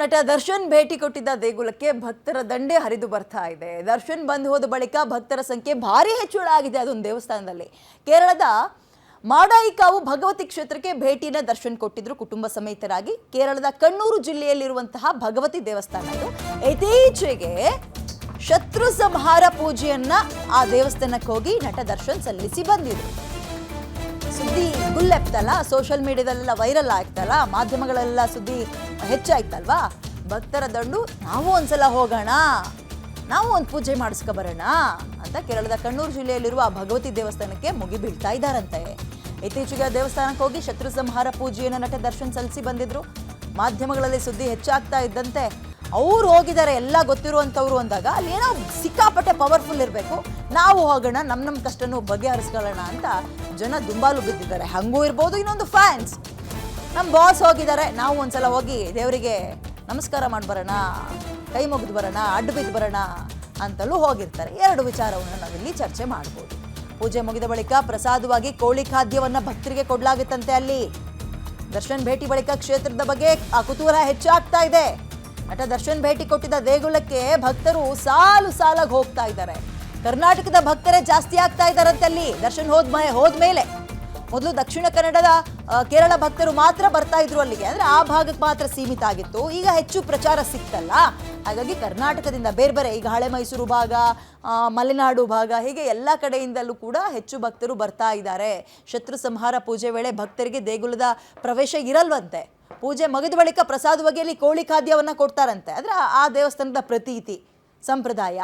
ನಟ ದರ್ಶನ್ ಭೇಟಿ ಕೊಟ್ಟಿದ್ದ ದೇಗುಲಕ್ಕೆ ಭಕ್ತರ ದಂಡೆ ಹರಿದು ಬರ್ತಾ ಇದೆ. ದರ್ಶನ್ ಬಂದು ಹೋದ ಬಳಿಕ ಭಕ್ತರ ಸಂಖ್ಯೆ ಭಾರಿ ಹೆಚ್ಚಳ ಆಗಿದೆ ಅದೊಂದು ದೇವಸ್ಥಾನದಲ್ಲಿ. ಕೇರಳದ ಮಾಡಾಯಿಕಾವು ಭಗವತಿ ಕ್ಷೇತ್ರಕ್ಕೆ ಭೇಟಿನ ದರ್ಶನ್ ಕೊಟ್ಟಿದ್ರು. ಕುಟುಂಬ ಸಮೇತರಾಗಿ ಕೇರಳದ ಕಣ್ಣೂರು ಜಿಲ್ಲೆಯಲ್ಲಿರುವಂತಹ ಭಗವತಿ ದೇವಸ್ಥಾನ ಅದು. ಇತ್ತೀಚೆಗೆ ಶತ್ರು ಸಂಹಾರ ಪೂಜೆಯನ್ನ ಆ ದೇವಸ್ಥಾನಕ್ಕೆ ಹೋಗಿ ನಟ ದರ್ಶನ್ ಸಲ್ಲಿಸಿ ಬಂದಿದ್ರು. ಸುದ್ದಿ ಗುಲ್ಲೆಪ್ತಲ್ಲ? Social ಮೀಡಿಯಾದಲ್ಲೆಲ್ಲ viral ಆಗ್ತಲ್ಲ? ಮಾಧ್ಯಮಗಳೆಲ್ಲ ಸುದ್ದಿ ಹೆಚ್ಚಾಯ್ತಲ್ವಾ? ಭಕ್ತರ ದಂಡು, ನಾವು ಒಂದ್ಸಲ ಹೋಗೋಣ. ನಾವು ಒಂದು ಪೂಜೆ ಮಾಡಿಸ್ಕೊ ಬರೋಣ ಅಂತ ಕೇರಳದ ಕಣ್ಣೂರು ಜಿಲ್ಲೆಯಲ್ಲಿರುವ ಭಗವತಿ ದೇವಸ್ಥಾನಕ್ಕೆ ಮುಗಿ ಬೀಳ್ತಾ ಇದ್ದಾರಂತೆ. ಇತ್ತೀಚೆಗೆ ದೇವಸ್ಥಾನಕ್ಕೆ ಹೋಗಿ ಶತ್ರು ಸಂಹಾರ ಪೂಜೆಯನ್ನು ನಟ ದರ್ಶನ್ ಸಲ್ಲಿಸಿ ಬಂದಿದ್ರು. ಮಾಧ್ಯಮಗಳಲ್ಲಿ ಸುದ್ದಿ ಹೆಚ್ಚಾಗ್ತಾ ಇದ್ದಂತೆ, ಅವ್ರು ಹೋಗಿದ್ದಾರೆ, ಎಲ್ಲ ಗೊತ್ತಿರುವಂಥವ್ರು ಅಂದಾಗ ಅಲ್ಲಿ ಏನೋ ಸಿಕ್ಕಾಪಟ್ಟೆ ಪವರ್ಫುಲ್ ಇರಬೇಕು. ನಾವು ಹೋಗೋಣ ನಮ್ಮ ನಮ್ಮ ಕಷ್ಟನೂ ಬಗೆಹರಿಸ್ಕೊಳ್ಳೋಣ ಅಂತ ಜನ ದುಂಬಾಲು ಬಿದ್ದಿದ್ದಾರೆ. ಹಂಗೂ ಇರ್ಬೋದು, ಇನ್ನೊಂದು ಫ್ಯಾನ್ಸ್ ನಮ್ಮ ಬಾಸ್ ಹೋಗಿದ್ದಾರೆ ನಾವು ಒಂದ್ಸಲ ಹೋಗಿ ದೇವರಿಗೆ ನಮಸ್ಕಾರ ಮಾಡಿ ಬರೋಣ, ಕೈ ಮುಗಿದು ಬರೋಣ, ಅಡ್ಡು ಬಿದ್ದು ಬರೋಣ ಅಂತಲೂ ಹೋಗಿರ್ತಾರೆ. ಎರಡು ವಿಚಾರವನ್ನು ನಾವಿಲ್ಲಿ ಚರ್ಚೆ ಮಾಡ್ಬೋದು. ಪೂಜೆ ಮುಗಿದ ಬಳಿಕ ಪ್ರಸಾದವಾಗಿ ಕೋಳಿ ಖಾದ್ಯವನ್ನು ಭಕ್ತರಿಗೆ ಕೊಡಲಾಗುತ್ತಂತೆ ಅಲ್ಲಿ. ದರ್ಶನ್ ಭೇಟಿ ಬಳಿಕ ಕ್ಷೇತ್ರದ ಬಗ್ಗೆ ಆ ಕುತೂಹಲ ಹೆಚ್ಚಾಗ್ತಾ ಇದೆ. ನಟ ದರ್ಶನ್ ಭೇಟಿ ಕೊಟ್ಟಿದ್ದ ದೇಗುಲಕ್ಕೆ ಭಕ್ತರು ಸಾಲು ಸಾಲಾಗಿ ಹೋಗ್ತಾ ಇದ್ದಾರೆ. ಕರ್ನಾಟಕದ ಭಕ್ತರೇ ಜಾಸ್ತಿ ಆಗ್ತಾ ಇದ್ದಾರಂತೆ ಅಲ್ಲಿ. ದರ್ಶನ್ ಹೋದ್ಮೇ ಹೋದ್ಮೇಲೆ ಮೊದಲು ದಕ್ಷಿಣ ಕನ್ನಡದ ಕೇರಳ ಭಕ್ತರು ಮಾತ್ರ ಬರ್ತಾ ಇದ್ರು ಅಲ್ಲಿಗೆ. ಅಂದ್ರೆ ಆ ಭಾಗಕ್ಕೆ ಮಾತ್ರ ಸೀಮಿತ ಆಗಿತ್ತು. ಈಗ ಹೆಚ್ಚು ಪ್ರಚಾರ ಸಿಕ್ತಲ್ಲ. ಹಾಗಾಗಿ ಕರ್ನಾಟಕದಿಂದ ಬೇರೆ ಬೇರೆ, ಈಗ ಹಳೆ ಮೈಸೂರು ಭಾಗ ಮಲೆನಾಡು ಭಾಗ, ಹೀಗೆ ಎಲ್ಲ ಕಡೆಯಿಂದಲೂ ಕೂಡ ಹೆಚ್ಚು ಭಕ್ತರು ಬರ್ತಾ ಇದ್ದಾರೆ. ಶತ್ರು ಸಂಹಾರ ಪೂಜೆ ವೇಳೆ ಭಕ್ತರಿಗೆ ದೇಗುಲದ ಪ್ರವೇಶ ಇರಲ್ವಂತೆ. ಪೂಜೆ ಮುಗಿದ ಬಳಿಕ ಪ್ರಸಾದ ಬಗೆಯಲ್ಲಿ ಕೋಳಿ ಖಾದ್ಯವನ್ನ ಕೊಡ್ತಾರಂತೆ. ಅಂದ್ರೆ ಆ- ದೇವಸ್ಥಾನದ ಪ್ರತೀತಿ, ಸಂಪ್ರದಾಯ.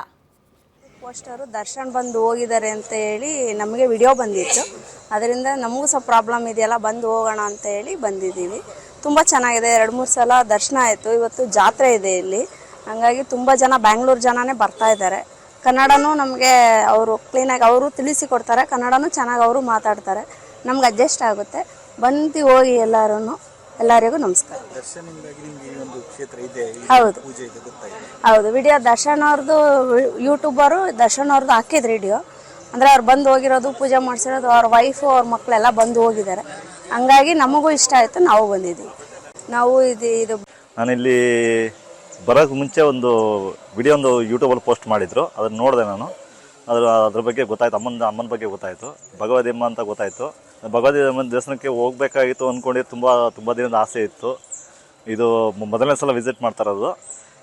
ಪೋಸ್ಟರು ದರ್ಶನ್ ಬಂದು ಹೋಗಿದ್ದಾರೆ ಅಂತ ಹೇಳಿ ನಮಗೆ ವಿಡಿಯೋ ಬಂದಿತ್ತು. ಅದರಿಂದ ನಮಗೂ ಸ್ವಲ್ಪ ಪ್ರಾಬ್ಲಮ್ ಇದೆಯಲ್ಲ ಬಂದು ಹೋಗೋಣ ಅಂತ ಹೇಳಿ ಬಂದಿದ್ದೀವಿ. ತುಂಬ ಚೆನ್ನಾಗಿದೆ. ಎರಡು ಮೂರು ಸಲ ದರ್ಶನ ಆಯಿತು. ಇವತ್ತು ಜಾತ್ರೆ ಇದೆ ಇಲ್ಲಿ. ಹಂಗಾಗಿ ತುಂಬ ಜನ ಬ್ಯಾಂಗ್ಳೂರು ಜನನೇ ಬರ್ತಾ ಇದ್ದಾರೆ. ಕನ್ನಡನೂ ನಮಗೆ ಅವರು ಕ್ಲೀನಾಗಿ ಅವರು ತಿಳಿಸಿಕೊಡ್ತಾರೆ. ಕನ್ನಡನೂ ಚೆನ್ನಾಗಿ ಅವರು ಮಾತಾಡ್ತಾರೆ. ನಮ್ಗೆ ಅಡ್ಜಸ್ಟ್ ಆಗುತ್ತೆ. ಬಂದು ಹೋಗಿ ಎಲ್ಲರೂ ಎಲ್ಲರಿಗೂ ನಮಸ್ಕಾರ. ಹೌದು. ಹೌದು. ವಿಡಿಯೋ ದರ್ಶನ್ ಅವ್ರದ್ದು ಯೂಟ್ಯೂಬರು ದರ್ಶನ್ ಅವ್ರದ್ದು ಹಾಕಿದ್ರು ವಿಡಿಯೋ ಅಂದರೆ ಅವ್ರು ಬಂದು ಹೋಗಿರೋದು, ಪೂಜೆ ಮಾಡಿಸಿರೋದು, ಅವ್ರ ವೈಫು ಅವ್ರ ಮಕ್ಕಳೆಲ್ಲ ಬಂದು ಹೋಗಿದ್ದಾರೆ. ಹಂಗಾಗಿ ನಮಗೂ ಇಷ್ಟ ಆಯಿತು, ನಾವು ಬಂದಿದ್ದೀವಿ. ನಾವು ಇದು ಇದು ನಾನಿಲ್ಲಿ ಬರೋಕ್ಕೆ ಮುಂಚೆ ಒಂದು ವಿಡಿಯೋ ಒಂದು ಯೂಟ್ಯೂಬಲ್ಲಿ ಪೋಸ್ಟ್ ಮಾಡಿದ್ರು, ಅದನ್ನು ನೋಡಿದೆ ನಾನು. ಅದ್ರ ಅದ್ರ ಬಗ್ಗೆ ಗೊತ್ತಾಯ್ತು ಅಮ್ಮನ ಅಮ್ಮನ ಬಗ್ಗೆ ಗೊತ್ತಾಯಿತು, ಭಗವದ್ ಅಮ್ಮ ಅಂತ ಗೊತ್ತಾಯಿತು. ಭಗವತಿ ಅಮ್ಮನ ದೇವಸ್ಥಾನಕ್ಕೆ ಹೋಗ್ಬೇಕಾಗಿತ್ತು ಅಂದ್ಕೊಂಡು ತುಂಬ ತುಂಬ ದಿನದ ಆಸೆ ಇತ್ತು. ಇದು ಮೊದಲನೇ ಸಲ ವಿಸಿಟ್ ಮಾಡ್ತಾ ಇರೋದು.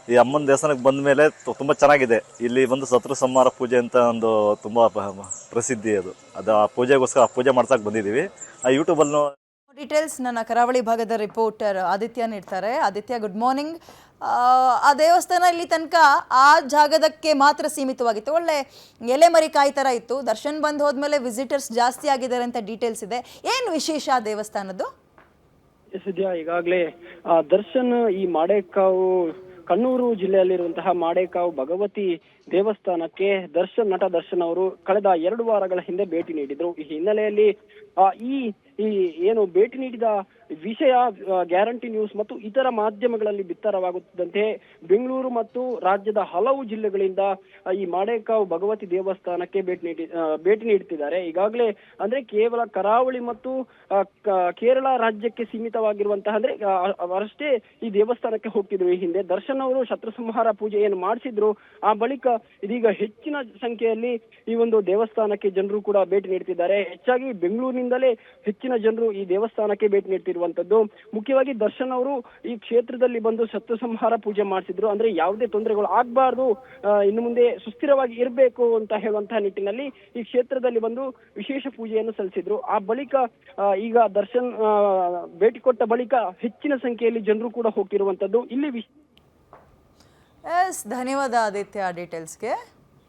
ಈ ಅಮ್ಮನ ದೇವಸ್ಥಾನಕ್ಕೆ ಬಂದ ಮೇಲೆ ತುಂಬ ಚೆನ್ನಾಗಿದೆ. ಇಲ್ಲಿ ಬಂದು ಶತ್ರು ಸಂಹಾರ ಪೂಜೆ ಅಂತ ಒಂದು ತುಂಬ ಪ್ರಸಿದ್ಧಿ ಅದು. ಅದು ಆ ಪೂಜೆಗೋಸ್ಕರ ಆ ಪೂಜೆ ಮಾಡ್ಸಕ್ಕೆ ಬಂದಿದ್ದೀವಿ. ಆ ಯೂಟ್ಯೂಬಲ್ಲಿ ಡೀಟೇಲ್ಸ್ ನನ್ನ ಕರಾವಳಿ ಭಾಗದ ರಿಪೋರ್ಟರ್ ಆದಿತ್ಯ ನೀಡ್ತಾರೆ. ಆದಿತ್ಯ ಗುಡ್ ಮಾರ್ನಿಂಗ್ ಆ ದೇವಸ್ಥಾನ ಇಲ್ಲಿ ತನಕ ಆ ಜಾಗದಕ್ಕೆ ಮಾತ್ರ ಸೀಮಿತವಾಗಿತ್ತು. ಒಳ್ಳೆ ಎಲೆ ಮರಿ ಕಾಯಿ ಥರ ಇತ್ತು. ದರ್ಶನ್ ಬಂದು ಹೋದ್ಮೇಲೆ ವಿಸಿಟರ್ಸ್ ಜಾಸ್ತಿ ಆಗಿದ್ದಾರೆ ಅಂತ ಡೀಟೇಲ್ಸ್ ಇದೆ. ಏನು ವಿಶೇಷ ಆ ದೇವಸ್ಥಾನದ್ದು? ಸದ್ಯ ಈಗಾಗಲೇ ಆ, ದರ್ಶನ್ ಈ ಮಾಡೇಕಾವು ಕಣ್ಣೂರು ಜಿಲ್ಲೆಯಲ್ಲಿರುವಂತಹ ಮಾಡೇಕಾವ್ ಭಗವತಿ ದೇವಸ್ಥಾನಕ್ಕೆ ದರ್ಶನ್ ನಟ ದರ್ಶನ್ ಅವರು ಕಳೆದ ಎರಡು ವಾರಗಳ ಹಿಂದೆ ಭೇಟಿ ನೀಡಿದ್ರು. ಈ ಹಿನ್ನೆಲೆಯಲ್ಲಿ ಈ, ಏನು ಭೇಟಿ ನೀಡಿದ ವಿಷಯ ಗ್ಯಾರಂಟಿ ನ್ಯೂಸ್ ಮತ್ತು ಇತರ ಮಾಧ್ಯಮಗಳಲ್ಲಿ ಬಿತ್ತರವಾಗುತ್ತಿದ್ದಂತೆ ಬೆಂಗಳೂರು ಮತ್ತು ರಾಜ್ಯದ ಹಲವು ಜಿಲ್ಲೆಗಳಿಂದ ಈ ಮಾಡೇಕಾವ್ ಭಗವತಿ ದೇವಸ್ಥಾನಕ್ಕೆ ಭೇಟಿ ನೀಡಿ ಭೇಟಿ ನೀಡುತ್ತಿದ್ದಾರೆ. ಈಗಾಗಲೇ ಅಂದ್ರೆ ಕೇವಲ ಕರಾವಳಿ ಮತ್ತು ಕೇರಳ ರಾಜ್ಯಕ್ಕೆ ಸೀಮಿತವಾಗಿರುವಂತಹ ಅಂದ್ರೆ ಅವರಷ್ಟೇ ಈ ದೇವಸ್ಥಾನಕ್ಕೆ ಹೋಗ್ತಿದ್ರು. ಈ ಹಿಂದೆ ದರ್ಶನ್ ಅವರು ಶತ್ರು ಸಂಹಾರ ಪೂಜೆ ಏನು ಮಾಡಿಸಿದ್ರು. ಆ ಬಳಿಕ ಇದೀಗ ಹೆಚ್ಚಿನ ಸಂಖ್ಯೆಯಲ್ಲಿ ಈ ಒಂದು ದೇವಸ್ಥಾನಕ್ಕೆ ಜನರು ಕೂಡ ಭೇಟಿ ನೀಡುತ್ತಿದ್ದಾರೆ ಹೆಚ್ಚಾಗಿ ಬೆಂಗಳೂರಿನಿಂದಲೇ ಹೆಚ್ಚಿನ ಜನರು ಈ ದೇವಸ್ಥಾನಕ್ಕೆ ಭೇಟಿ ನೀಡ್ತಿರುವಂತದ್ದು ಮುಖ್ಯವಾಗಿ ದರ್ಶನ್ ಅವರು ಈ ಕ್ಷೇತ್ರದಲ್ಲಿ ಬಂದು ಸತ್ಯ ಸಂಹಾರ ಪೂಜೆ ಮಾಡಿಸಿದ್ರು. ಅಂದ್ರೆ ಯಾವುದೇ ತೊಂದರೆಗಳು ಆಗ್ಬಾರ್ದು ಇನ್ನು ಮುಂದೆ ಸುಸ್ಥಿರವಾಗಿ ಇರಬೇಕು ಅಂತ ಹೇಳುವಂತಹ ನಿಟ್ಟಿನಲ್ಲಿ ಈ ಕ್ಷೇತ್ರದಲ್ಲಿ ಬಂದು ವಿಶೇಷ ಪೂಜೆಯನ್ನು ಸಲ್ಲಿಸಿದ್ರು. ಆ ಬಳಿಕ ಈಗ ದರ್ಶನ್ ಭೇಟಿ ಕೊಟ್ಟ ಬಳಿಕ ಹೆಚ್ಚಿನ ಸಂಖ್ಯೆಯಲ್ಲಿ ಜನರು ಕೂಡ ಹೋಗ್ತಿರುವಂತದ್ದು ಇಲ್ಲಿ ಎಸ್ ಧನ್ಯವಾದ ಆದಿತ್ಯ ಡೀಟೇಲ್ಸ್ಗೆ